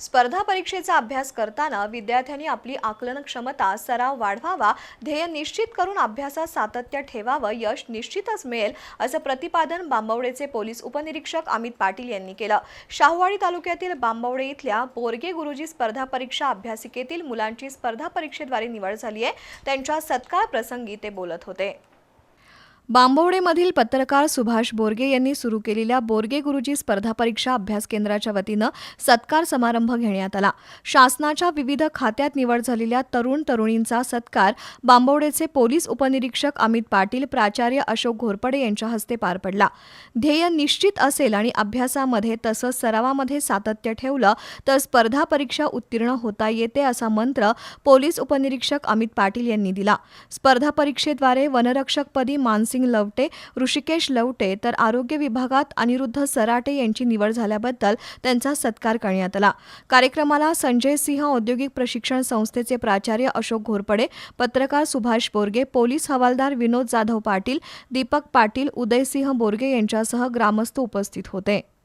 स्पर्धा परीक्षेचा अभ्यास करताना विद्यार्थ्यांनी आपली आकलन क्षमता सराव वाढवावा ध्येय निश्चित करून अभ्यासात सातत्य ठेवावं यश निश्चितच मिळेल असं प्रतिपादन बांबवडेचे पोलीस उपनिरीक्षक अमित पाटील यांनी केलं. शाहूवाडी तालुक्यातील बांबवडे इथल्या बोरगे गुरुजी स्पर्धा परीक्षा अभ्यासिकेतील मुलांची स्पर्धा परीक्षेद्वारे निवड झाली आहे. त्यांच्या सत्कार प्रसंगी ते बोलत होते. बांबवडेमधील पत्रकार सुभाष बोरगे यांनी सुरू केलेल्या बोरगे गुरुजी स्पर्धा परीक्षा अभ्यास केंद्राच्या वतीनं सत्कार समारंभ घेण्यात आला. शासनाच्या विविध खात्यात निवड झालेल्या तरुण तरुणींचा सत्कार बांबवडेचे पोलीस उपनिरीक्षक अमित पाटील प्राचार्य अशोक घोरपडे यांच्या हस्ते पार पडला. ध्येय निश्चित असेल आणि अभ्यासामध्ये तसंच सरावामध्ये सातत्य ठेवलं तर स्पर्धा परीक्षा उत्तीर्ण होता येते असा मंत्र पोलीस उपनिरीक्षक अमित पाटील यांनी दिला. स्पर्धा परीक्षेद्वारे वनरक्षकपदी मानसिंग लवटे ऋषिकेश लवटे तर आरोग्य विभागात अनिरुद्ध सराटे यांची निवड झाल्याबद्दल त्यांचा सत्कार करण्यात आला. कार्यक्रमाला संजय सिंह औद्योगिक प्रशिक्षण संस्थेचे प्राचार्य अशोक घोरपडे पत्रकार सुभाष बोरगे पोलीस हवालदार विनोद जाधव पाटील दीपक पाटील उदयसिंह बोरगे यांच्यासह ग्रामस्थ उपस्थित होते.